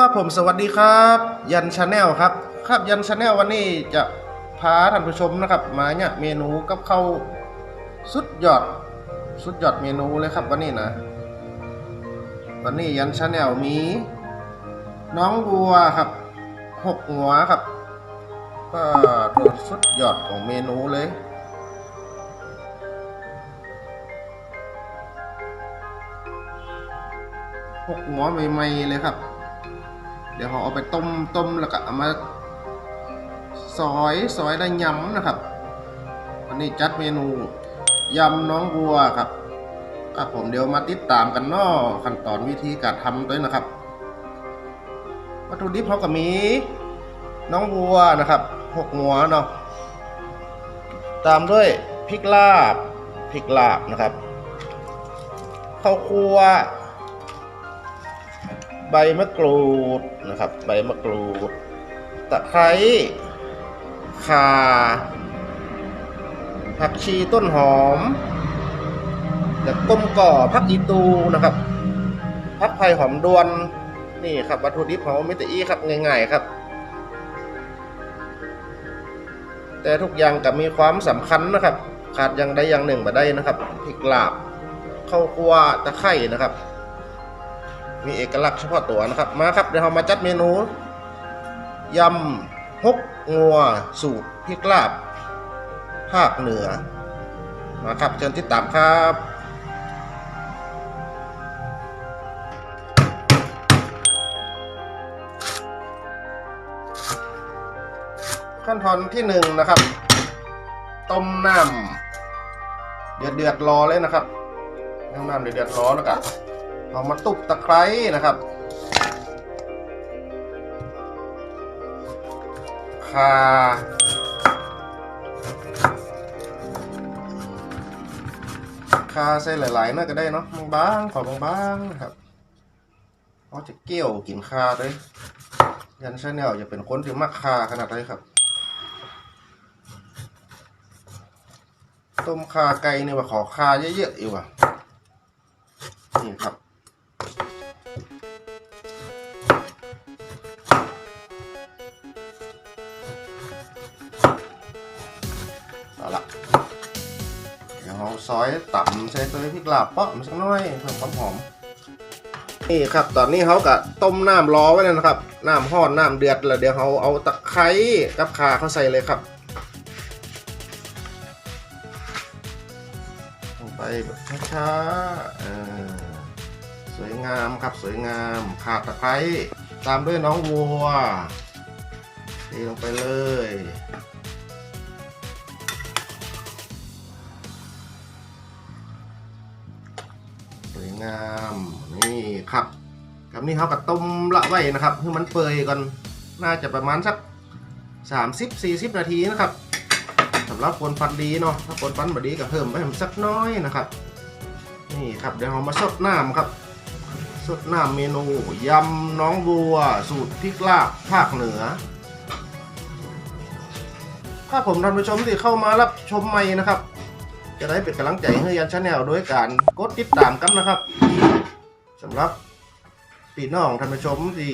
ครับผมสวัสดีครับ ยันชาแนลครับ ครับยันชาแนลวันนี้จะพาท่านผู้ชมนะครับ มาเนี่ยเมนูกับข้าวสุดยอดสุดยอดเมนูเลยครับวันนี้นะ วันนี้ยันชาแนลมี น้องวัวครับหกหัวครับก็ตัวสุดยอดของเมนูเลยหกหัวใหม่ๆเลยครับ เดี๋ยวเราเอาไปต้มต้มแล้วก็เอามาซอยซอยได้ยำนะครับ วันนี้จัดเมนูยำน้องวัวครับครับผมเดี๋ยวมาติดตามกันเนาะขั้นตอนวิธีการทำด้วยนะครับ วัตถุดิบเขาก็มีน้องวัวนะครับหกหัวเนาะตามด้วยพริกลาบพริกลาบนะครับข้าวคั่ว ใบมะกรูดนะครับ ใบมะกรูด ตะไคร้ข่าผักชีต้นหอมแล้วก้มก่อผักอีตูนะครับผักไผ่หอมดวนนี่ครับวัตถุดิบของมิตรอีครับง่ายๆครับ แต่ทุกอย่างก็มีความสำคัญนะครับ ขาดอย่างใดอย่างหนึ่งมาได้นะครับพริกลาบข้าวคั่วตะไคร้นะครับ มีเอกลักษณ์เฉพาะตัวนะครับ มาครับเดี๋ยวเรามาจัดเมนูยำฮกงัว สูตรพริกลาบ ภาคเหนือ มาครับเชิญติดตามครับขั้นตอนที่หนึ่งนะครับ ต้มน้ำเดือดเดือดรอเลยนะครับต้มน้ำเดือดเดือดรอแล้วก็ เอามาตุบตะไคร้นะครับข่าข่าใส่หลายๆน่าก็ได้เนาะบางๆขอบางๆนะครับเขาจะเกี่ยวกินข่าด้วยยันชาแนลจะเป็นคนที่มักข่าขนาดไหนครับ ต้มข่าไก่เนี่ยว่าขอข่าเยอะๆอีกว่ะำใส่ตัวพริกลาบเปาะมันสักหน้อยเพิ่มความหอมนี่ครับตอนนี้เขาก็ต้มน้ำรอไว้แล้วนะครับน้ำห้อนน้ำเดือดแล้วเดี๋ยวเขาเอาตะไคร้กับข่าเขาใส่เลยครับลงไปแบบช้าๆสวยงามครับสวยงามข่าตะไคร้ตามด้วยน้องวัวเทลงไปเลย ครับกับนี่เขากับต้มละไว้นะครับให้มันเปื่อยก่อนน่าจะประมาณสัก30-40 นาทีนะครับสำหรับคนฟันดีเนาะถ้าคนฟันบดีก็เพิ่มไปสักน้อยนะครับนี่ครับเดี๋ยวเรามาสดน้ำครับสดน้ำเมนูยำน้องบัว สูตรพริกลาบภาคเหนือถ้าผมท่านผู้ชมที่เข้ามารับชมใหม่นะครับ จะได้เป็นกำลังใจให้ยันชาแนลโดยการกดติดตามกันนะครับำหรับพี่น้องท่านผู้ชมที่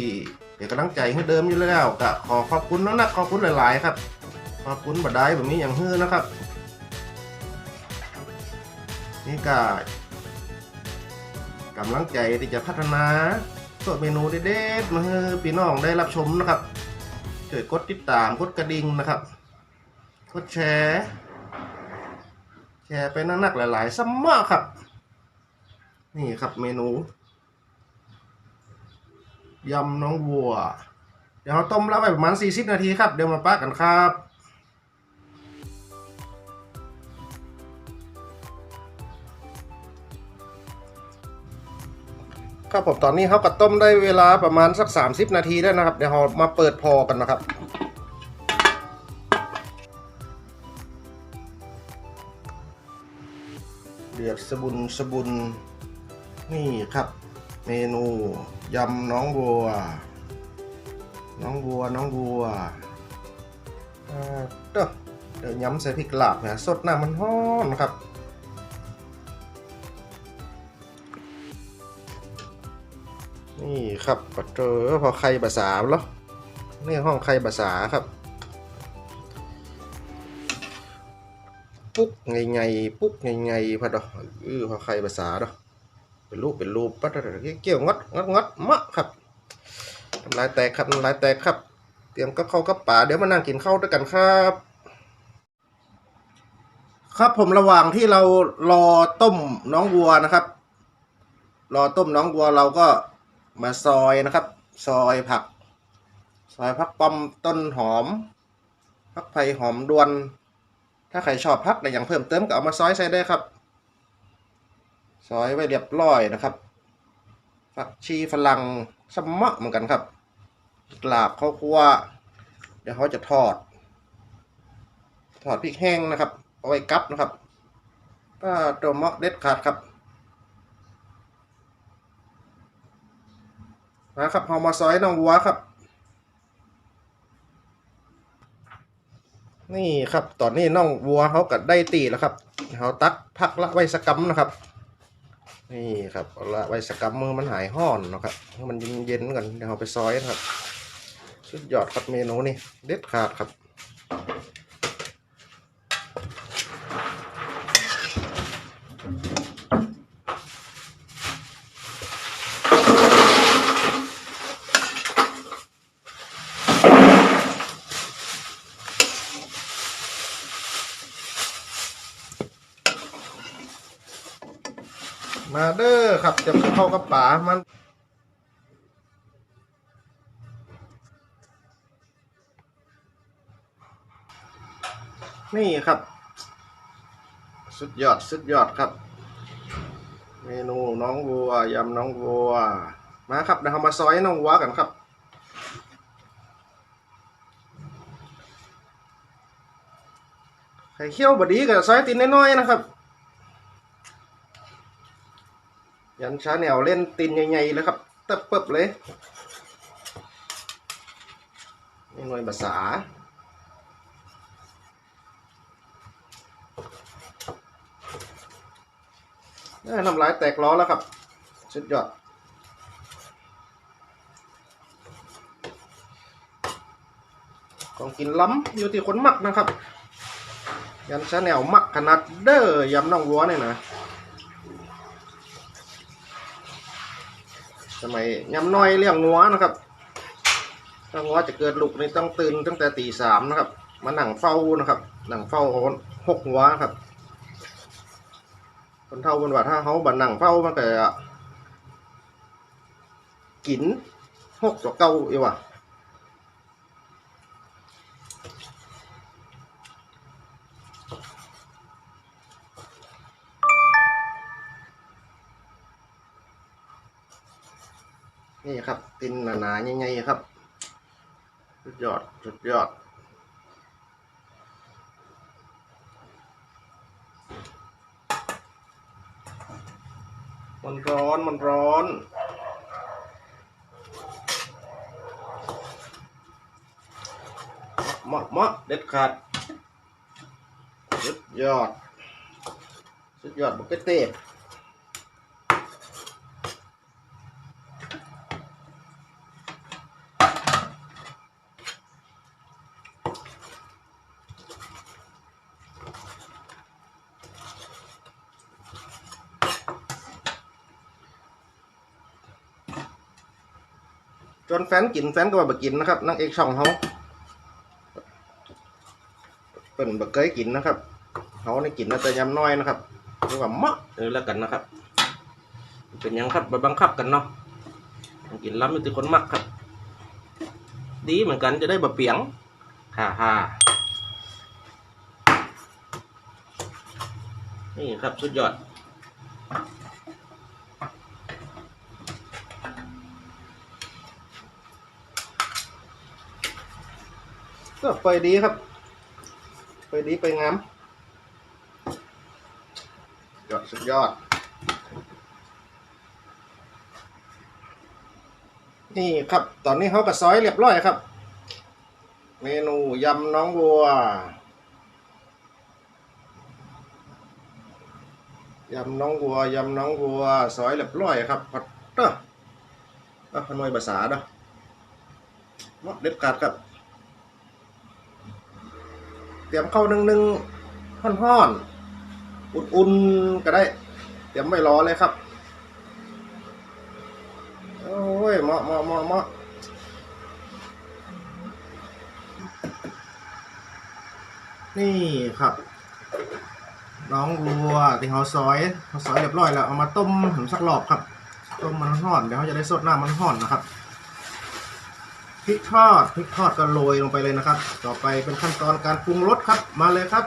เป็นกำลังใจให้เดิมอยู่แล้วก็ขอขอบคุณนักๆขอบคุณหลาย ๆ ครับ ขอบคุณบัดได้แบบนี้อย่างฮือนะครับ นี่ก็กำลังใจที่จะพัฒนาตัวเมนูเด็ดๆมาให้พี่น้องได้รับชมนะครับช่วยกดติดตามกดกระดิ่งนะครับ กดแชร์ แชร์ไปนักๆหลายๆซัมมอร์ครับ นี่ครับเมนู ยำน้องวัว เดี๋ยวเราต้มแล้วไปประมาณ 40 นาทีครับ เดี๋ยวมาป้ากันครับครับผมตอนนี้เขาก็ต้มได้เวลาประมาณสัก 30 นาทีได้นะครับ เดี๋ยวเรามาเปิดพอกันนะครับ เดือดสบุนสบุนนี่ครับ เมนู ยำน้องวัว น้องวัวน้องวัวเด้อเดี๋ยวย้ำใส่พริกลาบเนี่ยสดหน้ำมันฮ้อนครับนี่ครับปัดเจอพอใครภาษาเหรอนี่ห้องใครภาษาครับ ปุ๊กไงไงปุ๊กไงไงพัดดอกเออพอใครภาษาดอก เป็นรูปเป็นรูปปัดดอกเกี่ยวงัดงัดงัดมะครับน้ำลายแตกครับน้ำลายแตกครับ เตรียมกับข้าวกับป่าเดี๋ยวมานั่งกินข้าวด้วยกันครับ ครับผมระหว่างที่เรารอต้มน้องวัวนะครับ รอต้มน้องวัวเราก็มาซอยนะครับ ซอยผัก ซอยผักป้อมต้นหอมผักไผ่หอมดวน ถ้าใครชอบผักอะไรอย่างเพิ่มเติมก็เอามาซอยใส่ได้ครับ อยไว้เรียบร้อยนะครับผักชีฝรั่งสมะเหมือนกันครับกลาบข้าวคั่วเดี๋ยวเขาจะทอด ทอดพริกแห้งนะครับ เอาไว้กับนะครับก็ตัวมะเด็ดขาดครับนะครับเอามาซอยน้องวัวครับ นี่ครับตอนนี้น้องวัวเขาก็ได้ตีแล้วครับเขาตักพักละไว้สกกัมนะครับ นี่ครับเอาละไว้สกัมมือมันหายห่อนนะครับมันเย็นๆก่อนเดี๋ยวเราไปซอยนะครับ สุดยอดครับเมนูนี่เด็ดขาดครับ ครับจะเข้ากับป๋ามันนี่ครับ สุดยอดสุดยอดครับ เมนูน้องวัวยำน้องวัว มาครับเดี๋ยวเรามาซอยน้องวัวกันครับไข่เคี่ยวบดีกับซอยตินน้อยๆนะครับ ยันช้าแนวเล่นตินใหญ่ๆเลยครับเติบเปิบเลยนี่หน่วยภาษาได้น้ำลายแตกล้อแล้วครับ สุดยอดของกินล้ำอยู่ที่คนมักนะครับ ยันชาแนวมักขนาดเด้อยำน้องวัวเนี่ยนะ สมัยยำน้อยเลี้ยงงัวนะครับถ้างัวจะเกิดลูกนี่ต้องตื่นตั้งแต่ตีสามนะครับ มาหนังเฝ้านะครับ หนังเฝ้าหกงัวครับคนเท่าบนว่าถ้าเขาบันหนังเฝ้ามันก็กินหกตัวเก่าอีว่ะ นี่ครับตินหนาๆใหญ่ๆครับสุดยอดสุดยอดมันร้อนมันร้อนมะมะมะเด็ดขาด สุดยอด สุดยอดบุกเตเจนแฟนกินแฟนก็มาบกินนะครับนางเอกช่องเขาเป็นบะเคยกินนะครับเขาในกินแต่ยำน้อยนะครับเรียกว่ามะเออแล้วกันนะครับ เป็นยังครับบบังคับกันเนาะกินล้ำมีแต่คนมักครับ ดีเหมือนกันจะได้บะเปียงฮ่าฮ่านี่ครับสุดยอด ก็ไปดีครับ ไปดีไปงามยอดสุดยอด นี่ครับ ตอนนี้เขาก็ซอยเรียบร้อยครับ เมนูยำน้องวัวยำน้องวัวยำน้องวัวซอยเรียบร้อยครับพัดเตอร์อะขนวยภาษาเนาะเนาะเด็ดขาดครับ เตรียมเข้านึ่งนึ่งห่อนห่อนๆอุ่นๆก็ได้ เตรียมไม่รอเลยครับ โอ้ยเหมาะเหมาะเหมาะเหมาะนี่ครับ น้องวัวที่เขาซอยเขาซอยเรียบร้อยแล้วเอามาต้มถึงสักรอบครับ ต้มมันห่อนเดี๋ยวเขาจะได้สดน้ำมันห่อนนะครับ พริกทอดพริกทอดก็โรยลงไปเลยนะครับ ต่อไปเป็นขั้นตอนการปรุงรสครับมาเลยครับ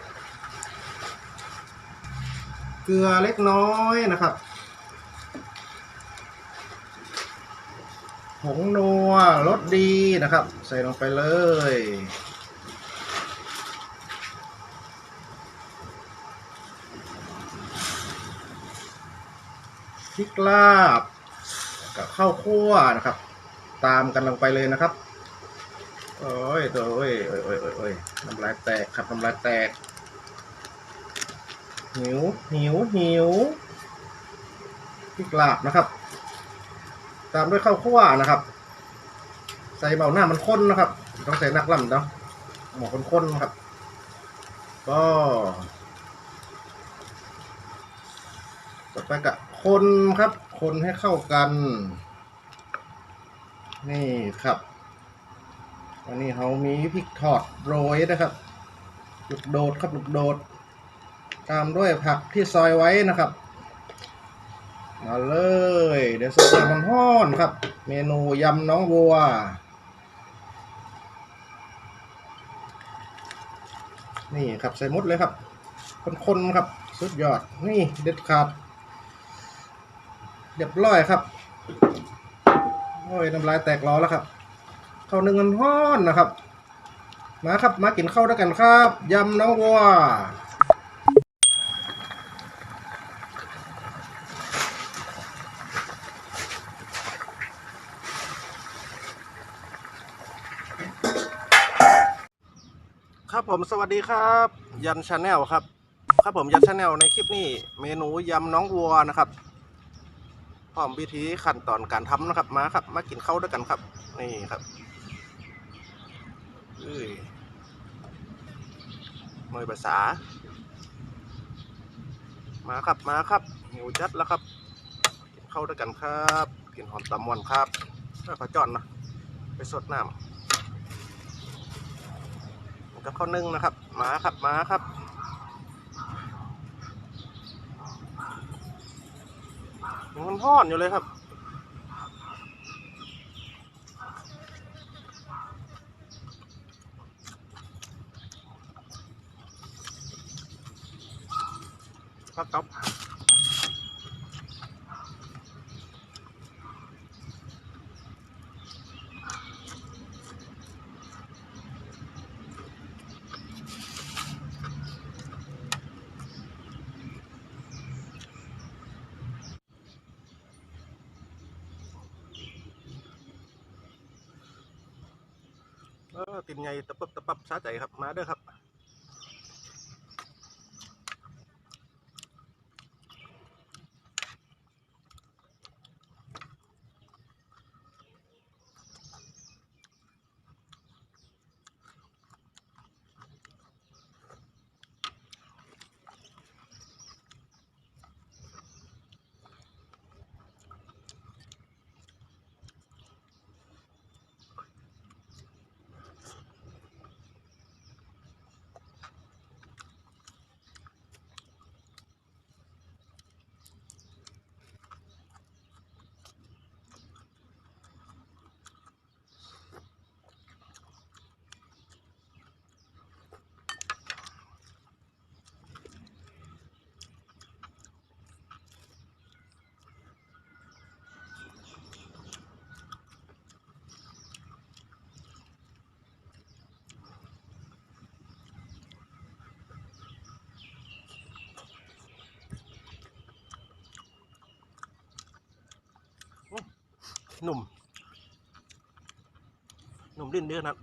เกลือเล็กน้อยนะครับผงนัวรสดีนะครับ ใส่ลงไปเลย พริกลาบกับข้าวคั่วนะครับ ตามกันลงไปเลยนะครับโอ้ยตัวโอ้ยโอ้ยโอ้ยโอ้ยน้ำลายแตกครับน้ำลายแตก หิวหิวหิวพริกลาบนะครับ ตามด้วยข้าวคั่วนะครับ ใส่เบาหน้ามันข้นนะครับ ต้องใส่นักล่ำเนาะหมอข้นๆนะครับ ก็ต่อไปกับคนครับ คนให้เข้ากัน นี่ครับอันนี้เขามีพริกทอดโรยนะครับลูกโดดครับลูกโดด ตามด้วยผักที่ซอยไว้นะครับมาเลย เดี๋ยวสุดมันห้อนครับ เมนูยำน้องวัวนี่ครับใส่มดเลยครับคนๆครับสุดยอดนี่เด็ดขาดเรียบร้อยครับ โอ้ยน้ำลายแตกล้อแล้วครับข้าวนึ่งมันห้อนนะครับ มาครับมากินข้าวด้วยกันครับยำน้องวัวครับผมสวัสดีครับยันชาแนลครับ ครับผมยันชาแนลในคลิปนี้เมนูยำน้องวัวนะครับ พร้อมวิธีขั้นตอนการทำนะครับ มาครับ มากินข้าวด้วยกันครับ นี่ครับเอ้ยหน่วยภาษา มาครับ มาครับหิวจัดแล้วครับ กินข้าวด้วยกันครับกินหอมตำวันครับแล้วก็จอนนะไปสดน้ำกับข้าวนึ่งนะครับ มาครับ มาครับ มันห้อนอยู่เลยครับ พักก๊อบ ตินไงตะปับตะปับสาใจครับ มาเด้อครับ หนุ่มหนุ่มดิ้นเดือนนั้น